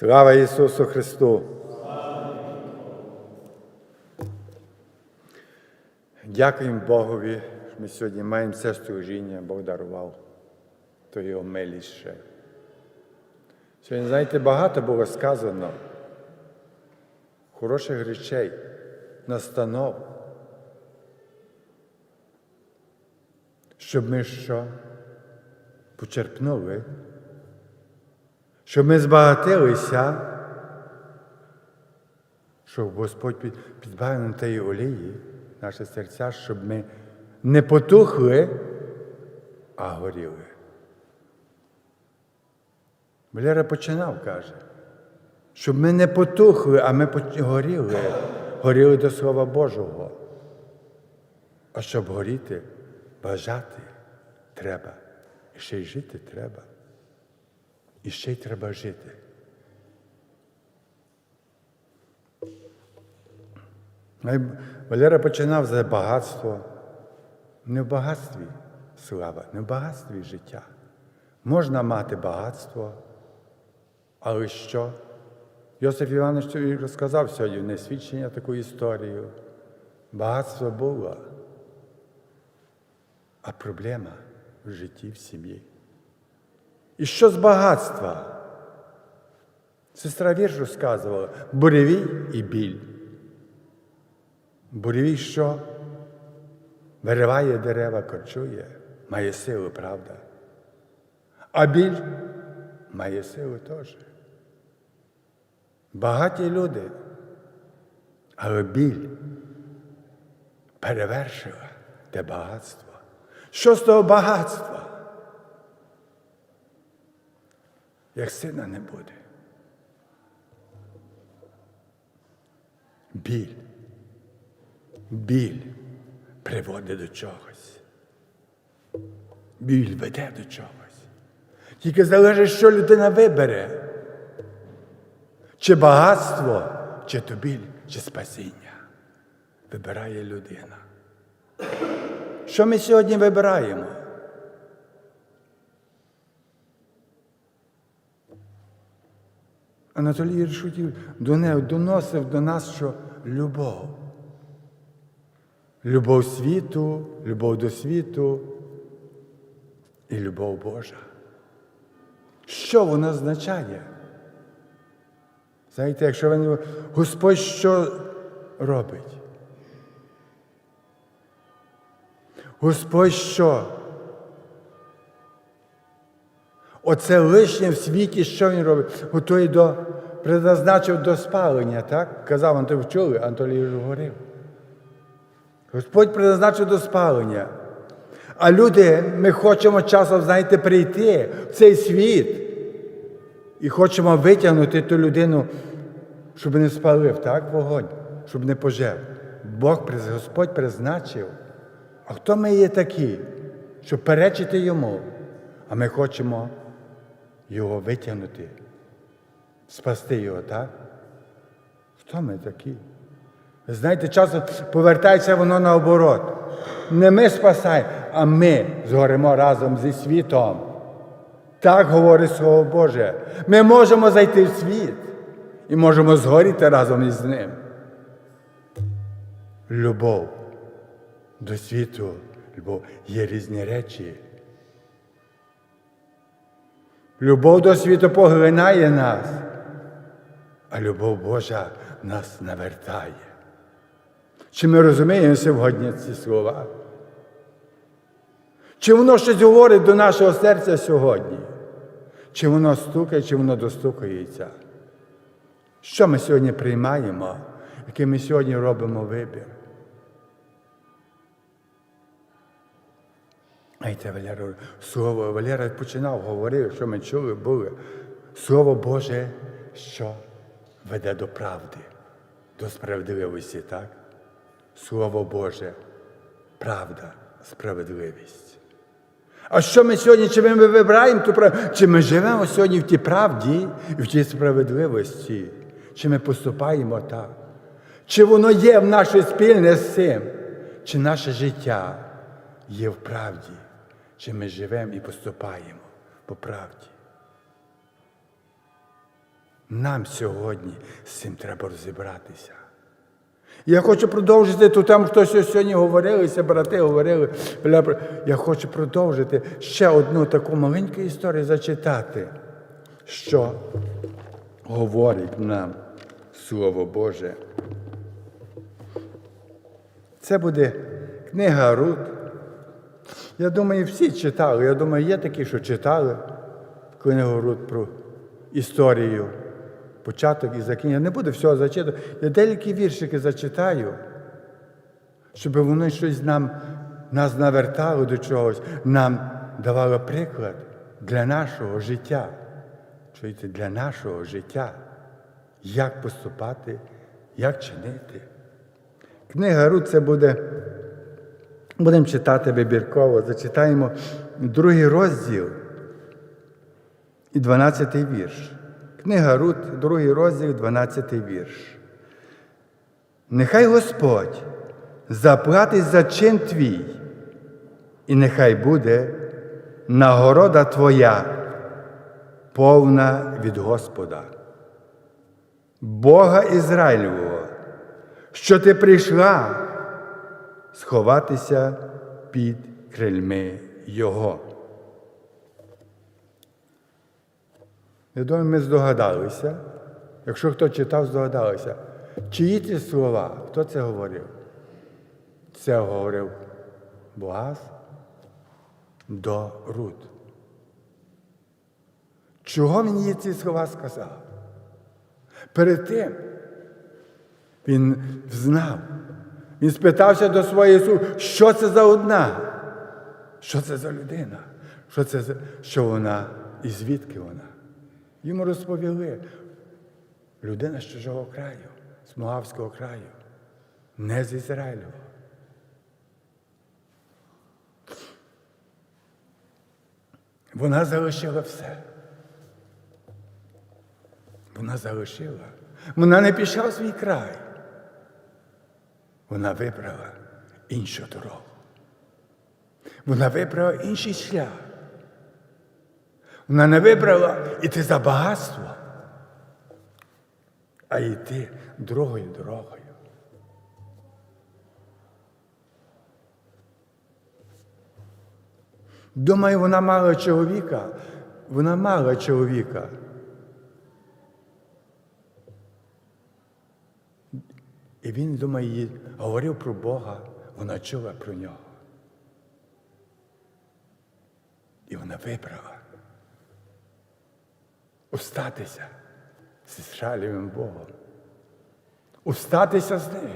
Слава Ісусу Христу! Дякуємо Богові, що ми сьогодні маємо це служіння, Бог дарував, то його милість ще. Сьогодні, знаєте, багато було сказано хороших речей, настанов, щоб ми що? Почерпнули, щоб ми збагатилися, щоб Господь підбавив нам тієї олії наше серця, щоб ми не потухли, а горіли. Валера починав, каже, щоб ми не потухли, а ми горіли, горіли до Слова Божого. А щоб горіти, бажати треба. І ще й жити треба. І ще й треба жити. Валера починав за багатство. Не в багатстві слава, не в багатстві життя. Можна мати багатство, але що? Йосиф Іванович розказав сьогодні не свідчення таку історію. Багатство було, а проблема в житті, в сім'ї. І що з багатства? Сестра вірш розказувала буревій і біль. Буревій що? Вириває дерева, корчує, має силу, правда. А біль має силу теж. Багаті люди, але біль перевершила те багатство. Що з того багатства? Як сина не буде. Біль. Біль приводить до чогось. Біль веде до чогось. Тільки залежить, що людина вибере. Чи багатство, чи то біль, чи спасіння. Вибирає людина. Що ми сьогодні вибираємо? Анатолій Іршутів доносив до нас, що любов. Любов світу, любов до світу і любов Божа. Що воно означає? Знаєте, якщо він Господь що робить? Господь що? Оце лишнє в світі, що він робить? Готує до, предназначив до спалення, так? Казав Антон, чули, Антолій говорив. Господь призначив до спалення. А люди, ми хочемо часом, знаєте, прийти в цей світ і хочемо витягнути ту людину, щоб не спалив, так, вогонь, щоб не пожив. Бог, Господь призначив. А хто ми є такі, щоб перечити йому? А ми хочемо його витягнути, спасти його, так? Хто ми такі? Ви знаєте, часом повертається воно наоборот. Не ми спасаємо, а ми згоремо разом зі світом. Так говорить Слово Боже. Ми можемо зайти в світ і можемо згоріти разом із ним. Любов до світу, любов є різні речі. Любов до світу поглинає нас, а любов Божа нас навертає. Чи ми розуміємо сьогодні ці слова? Чи воно щось говорить до нашого серця сьогодні? Чи воно стукає, чи воно достукається? Що ми сьогодні приймаємо, який ми сьогодні робимо вибір? Знаєте, Валера, слово Валера починав, говорив, що ми чули, були. Слово Боже, що веде до правди, до справедливості, так? Слово Боже, правда, справедливість. А що ми сьогодні, чи ми вибираємо ту правду, чи ми живемо сьогодні в тій правді в тій справедливості, чи ми поступаємо так? Чи воно є в наше спільне з цим, чи наше життя є в правді, чи ми живемо і поступаємо по правді? Нам сьогодні з цим треба розібратися. Я хочу продовжити ту тему, хто сьогодні говорилися, брати говорили. Я хочу продовжити ще одну таку маленьку історію зачитати, що говорить нам Слово Боже. Це буде книга Рут. Я думаю, всі читали. Я думаю, є такі, що читали книгу Рут про історію, початок і закінчення. Не буду всього зачитувати. Я деякі віршики зачитаю, щоб вони щось нам, нас навертало до чогось, нам давало приклад для нашого життя. Чуєте, для нашого життя. Як поступати, як чинити. Книга Рут це буде. Будемо читати вибірково, зачитаємо другий розділ і 12 вірш. Книга Рут, другий розділ, 12 вірш. Нехай Господь заплатить за чин твій, і нехай буде нагорода твоя, повна від Господа, Бога Ізраїльового, що ти прийшла сховатися під крильми Його. Я думаю, ми здогадалися. Якщо хто читав, здогадалися. Чиї ці слова? Хто це говорив? Це говорив Боаз до Рут. Чого він їй ці слова сказав? Перед тим він знав, він спитався до своєї су, що це за одна? Що це за людина? Що це за що вона і звідки вона? Йому розповіли. Людина з чужого краю, з Моавського краю, не з Ізраїлю. Вона залишила все. Вона залишила. Вона не пішла в свій край. Вона вибрала іншу дорогу. Вона вибрала інший шлях. Вона не вибрала іти за багатство, а йти другою дорогою. Думаю, вона мала чоловіка, вона мала чоловіка. І він, думаю, говорив про Бога, вона чула про нього. І вона вибрала устатися з Ізраїлевим Богом. Устатися з ним.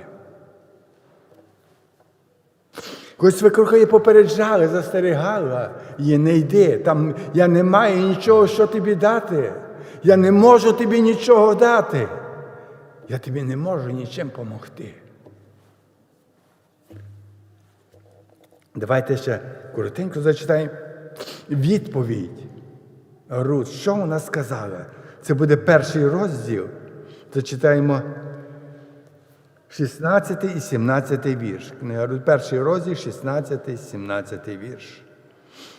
Коли свекруха її попереджали, застерігала, її не йди, там я не маю нічого, що тобі дати. Я не можу тобі нічого дати. Я тобі не можу нічим допомогти. Давайте ще коротенько зачитаємо відповідь. Рут, що вона сказала? Це буде перший розділ. Зачитаємо 16 і 17 вірш. Книга перший розділ, 16 і 17 вірш.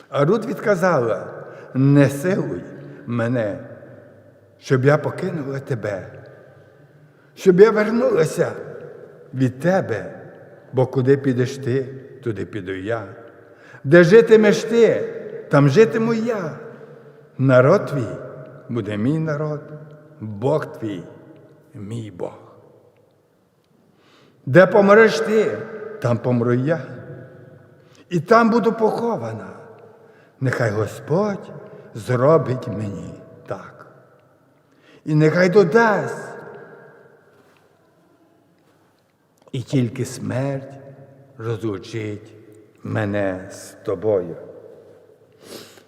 А Рут відказала: не силуй мене, щоб я покинула тебе, щоб я вернулася від тебе, бо куди підеш ти, туди піду я. Де житимеш ти, там житиму я. Народ твій буде мій народ, Бог твій, мій Бог. Де помреш ти, там помру я. І там буду похована. Нехай Господь зробить мені так. І нехай додасть. І тільки смерть розлучить мене з тобою.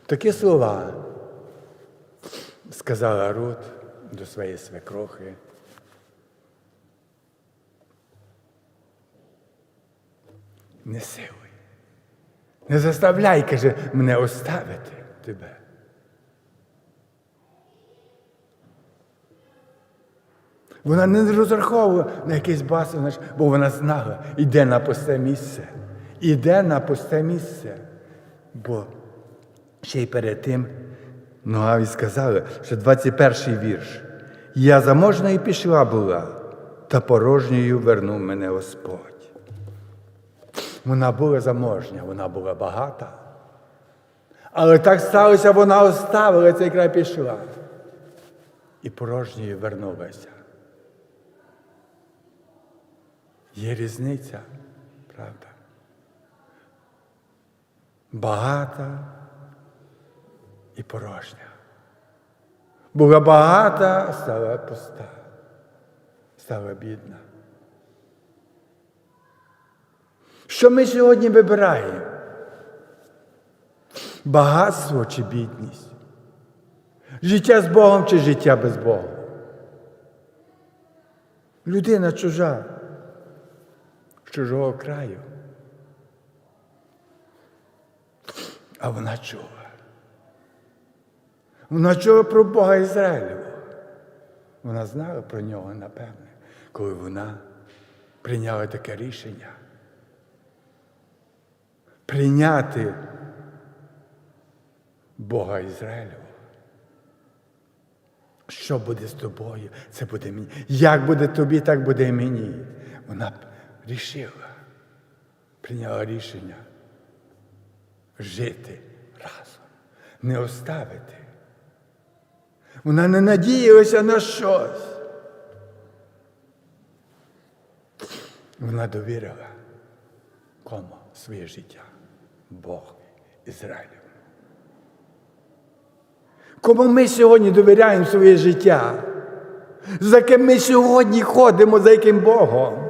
Такі слова сказала Рут до своєї свекрухи. Не силуй. Не заставляй, каже, мене оставити тебе. Вона не розраховувала на якийсь басу, бо вона знала, іде на пусте місце. Іде на пусте місце. Бо ще й перед тим Ногаві сказали, що 21 вірш. Я заможною пішла була, та порожньою вернув мене Господь. Вона була заможня, вона була багата. Але так сталося, вона оставила цей край пішла. І порожньою вернулася. Є різниця, правда? Багата і порожня. Була багата, стала пуста, стала бідна. Що ми сьогодні вибираємо? Багатство чи бідність? Життя з Богом чи життя без Бога? Людина чужа, з чужого краю. А вона чула. Вона чула про Бога Ізраїлевого. Вона знала про нього, напевне, коли вона прийняла таке рішення. Прийняти Бога Ізраїлевого. Що буде з тобою, це буде мені. Як буде тобі, так буде і мені. Вона рішила, прийняла рішення жити разом, не оставити. Вона не надіялася на щось. Вона довірила кому своє життя Богу Ізраїлю. Кому ми сьогодні довіряємо своє життя? За ким ми сьогодні ходимо, за яким Богом?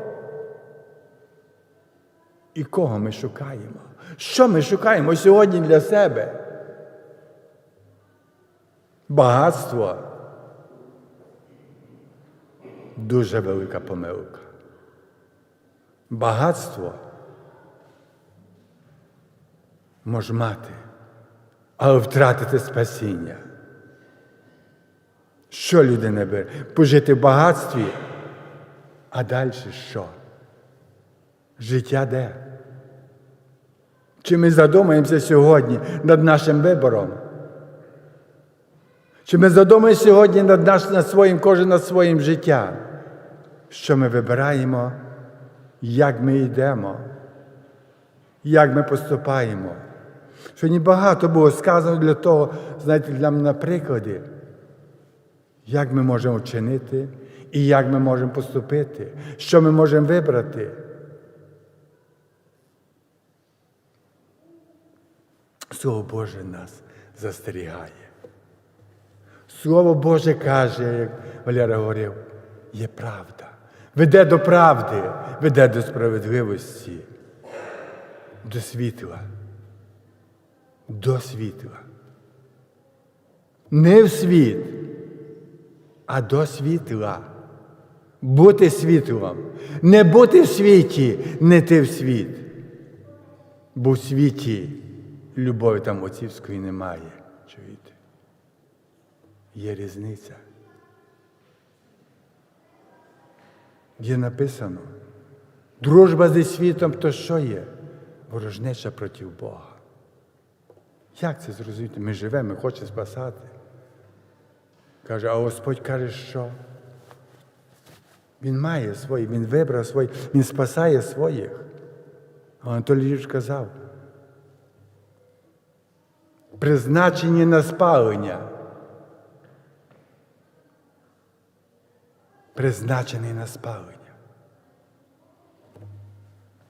І кого ми шукаємо? Що ми шукаємо сьогодні для себе? Багатство дуже велика помилка. Багатство може мати, але втратити спасіння. Що людина бере? Пожити в багатстві, а далі що? Життя де? Чи ми задумаємося сьогодні над нашим вибором? Чи ми задумаємося сьогодні над, наш, над своїм, кожен над своїм життям? Що ми вибираємо, як ми йдемо, як ми поступаємо? Сьогодні багато було сказано для того, знаєте, для на прикладі, як ми можемо вчинити і як ми можемо поступити, що ми можемо вибрати. Слово Боже нас застерігає. Слово Боже каже, як Валера говорив, є правда. Веде до правди, веде до справедливості, до світла, до світла. Не в світ, а до світла. Бути світлом. Не бути в світі, не ти в світ. Бо в світі любові там отцівської немає. Чуєте? Є різниця. Є написано, дружба зі світом то що є? Ворожнеча проти Бога. Як це зрозуміти? Ми живемо, ми хочемо спасати. Каже, а Господь каже, що? Він має свої, він вибрав свої, він спасає своїх. А Анатолій Юрійович казав, призначені на спалення. Призначений на спалення.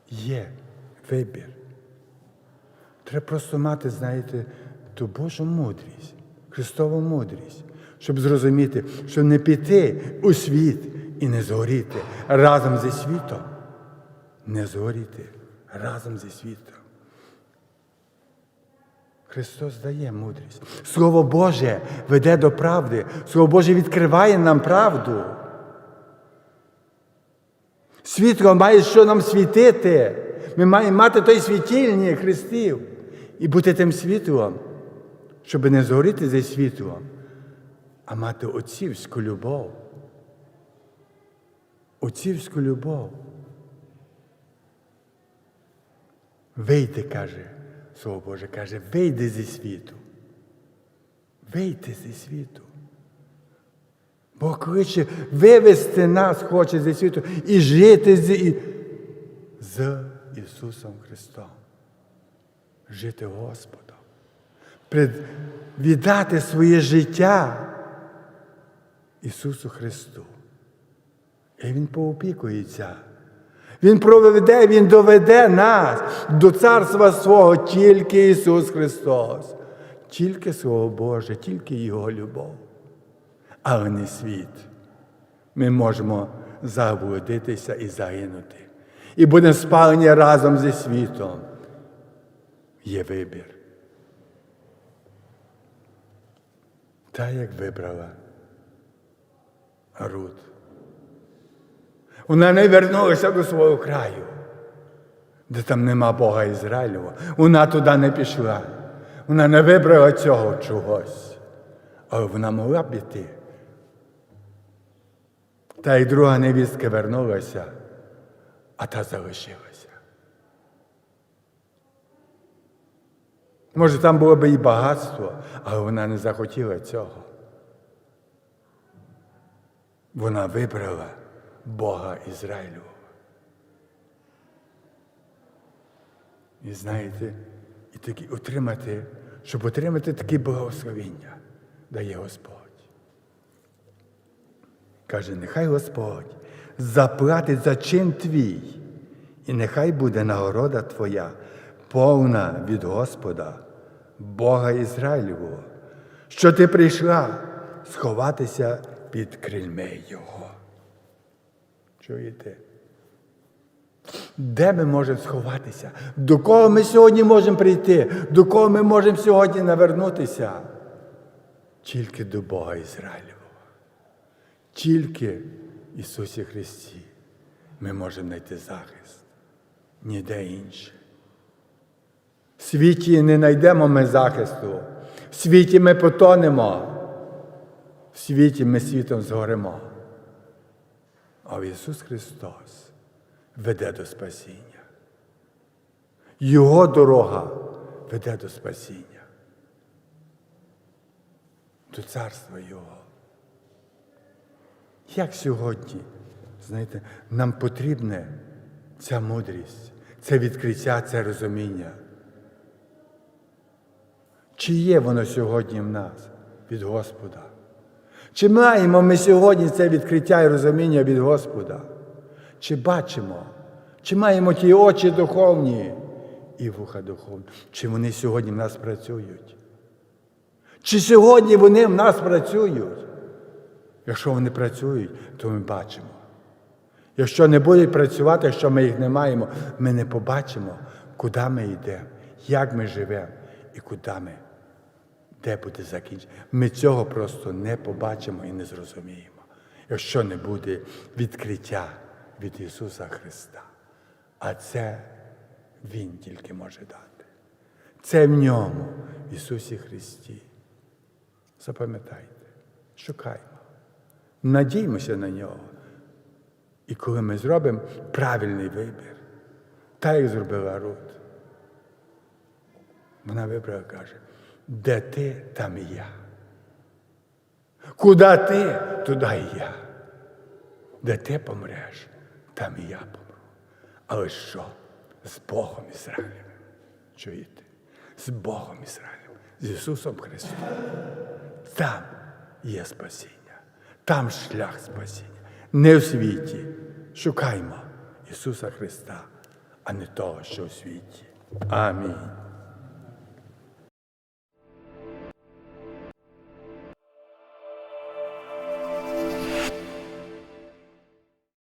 Є вибір. Треба просто мати, знаєте, ту Божу мудрість, Христову мудрість, щоб зрозуміти, що не піти у світ і не згоріти разом зі світом. Не згоріти разом зі світом. Христос дає мудрість. Слово Боже веде до правди. Слово Боже відкриває нам правду. Світло має що нам світити. Ми маємо мати той світильник Христів і бути тим світлом, щоб не згоріти зі світлом, а мати отцівську любов. Отцівську любов. Вийди, каже, Слово Боже каже, вийди зі світу. Вийди зі світу. Бог кличе вивести нас хоче зі світу і жити з, і- з Ісусом Христом. Жити Господом. Пред- Віддати своє життя Ісусу Христу. І Він поопікується. Він проведе, Він доведе нас до царства свого тільки Ісус Христос, тільки Слово Боже, тільки Його любов, але не світ. Ми можемо заблудитися і загинути. І будемо спалені разом зі світом. Є вибір. Та як вибрала Рут. Вона не вернулася до свого краю, де там нема Бога Ізраїлю. Вона туди не пішла. Вона не вибрала цього чогось. Але вона могла б іти. Та й друга невістка вернулася, а та залишилася. Може, там було б і багатство, але вона не захотіла цього. Вона вибрала Бога Ізраїлю. І знаєте, і такі отримати, щоб отримати таке благословення, дає Господь. Каже, нехай Господь заплатить за чин твій, і нехай буде нагорода твоя, повна від Господа, Бога Ізраїлевого, що ти прийшла сховатися під крильми Його. Чуєте? Де ми можемо сховатися? До кого ми сьогодні можемо прийти? До кого ми можемо сьогодні навернутися? Тільки до Бога Ізраїлевого. Тільки Ісусі Христі ми можемо знайти захист. Ніде інше. В світі не знайдемо ми захисту. В світі ми потонемо. В світі ми світом згоремо. А Ісус Христос веде до спасіння. Його дорога веде до спасіння. До царства Його. Як сьогодні, знаєте, нам потрібна ця мудрість, це відкриття, це розуміння. Чи є воно сьогодні в нас від Господа? Чи маємо ми сьогодні це відкриття і розуміння від Господа? Чи бачимо? Чи маємо ті очі духовні і вуха духовні? Чи вони сьогодні в нас працюють? Чи сьогодні вони в нас працюють? Якщо вони працюють, то ми бачимо. Якщо не будуть працювати, якщо ми їх не маємо, ми не побачимо, куди ми йдемо, як ми живемо і куди ми, де буде закінчення. Ми цього просто не побачимо і не зрозуміємо, якщо не буде відкриття від Ісуса Христа. А це Він тільки може дати. Це в ньому, в Ісусі Христі. Запам'ятайте, шукаймо, надіймося на нього. І коли ми зробимо правильний вибір, так як зробила Рут, вона вибрала, каже, де ти, там і я. Куди ти, туди і я. Де ти помреш, там і я помру. Але що? З Богом Ізраїлем. Чуєте? З Богом Ізраїлем, з Ісусом Христом. Там є спасіння, там шлях спасіння. Не в світі. Шукаймо Ісуса Христа, а не того, що в світі. Амінь.